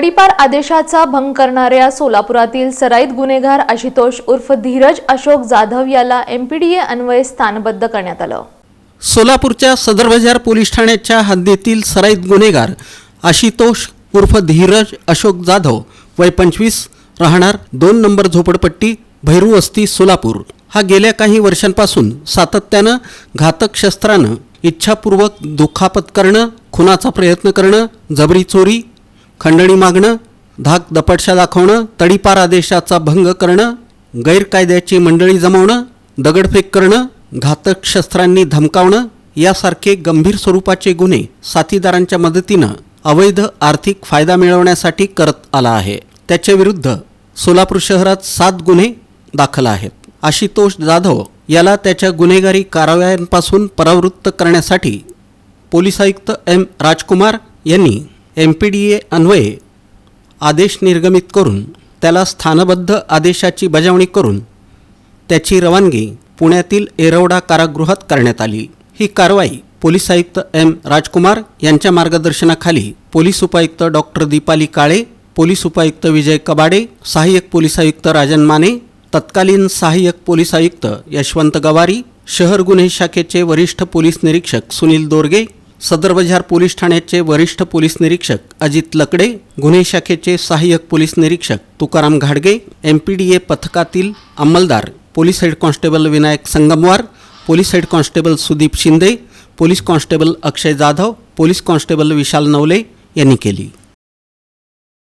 तडीपार आदेशाचा भंग करणाऱ्या सोलापुरातील सराईत गुन्हेगार आशुतोष उर्फ धीरज अशोक जाधव याला एमपीडीए अन्वये स्थानबद्ध करण्यात आलं. सोलापूरच्या सदर बाजार पोलीस ठाण्याच्या हद्दीतील सराईत गुन्हेगार आशुतोष उर्फ धीरज अशोक जाधव वय पंचवीस राहणार दोन नंबर झोपडपट्टी भैरू वस्ती सोलापूर. हा गेल्या काही वर्षांपासून सातत्यानं घातक शस्त्रानं इच्छापूर्वक दुखापत करणं खुनाचा प्रयत्न करणं जबरी चोरी खंडणी मागणं धाक दपटशा दाखवणं तडीपार आदेशाचा भंग करणं गैरकायद्याची मंडळी जमवणं दगडफेक करणं घातक शस्त्रांनी धमकावणं यासारखे गंभीर स्वरूपाचे गुन्हे साथीदारांच्या मदतीनं अवैध आर्थिक फायदा मिळवण्यासाठी करत आला आहे. त्याच्याविरुद्ध सोलापूर शहरात सात गुन्हे दाखल आहेत. आशितोष जाधव याला त्याच्या गुन्हेगारी कारवायांपासून परावृत्त करण्यासाठी पोलीस आयुक्त एम राजकुमार यांनी एम पी डी ए अन्वये आदेश निर्गमित करून त्याला स्थानबद्ध आदेशाची बजावणी करून त्याची रवानगी पुण्यातील एरवडा कारागृहात करण्यात आली. ही कारवाई पोलीस आयुक्त एम राजकुमार यांच्या मार्गदर्शनाखाली पोलीस उपायुक्त डॉक्टर दीपाली काळे पोलीस उपायुक्त विजय कबाडे सहाय्यक पोलीस आयुक्त राजन माने तत्कालीन सहाय्यक पोलीस आयुक्त यशवंत गवारी शहर गुन्हे शाखेचे वरिष्ठ पोलीस निरीक्षक सुनील दोरगे सदर बजार पोलीस ठाण्याचे वरिष्ठ पोलीस निरीक्षक अजित लकडे गुन्हे शाखेचे सहाय्यक पोलीस निरीक्षक तुकाराम घाडगे एम पी डी ए पथकातील अंमलदार police head constable Vinayak Sangamwar police head constable Sudeep Shinde police constable Akshay Jadhav police constable Vishal Navale यांनी केली.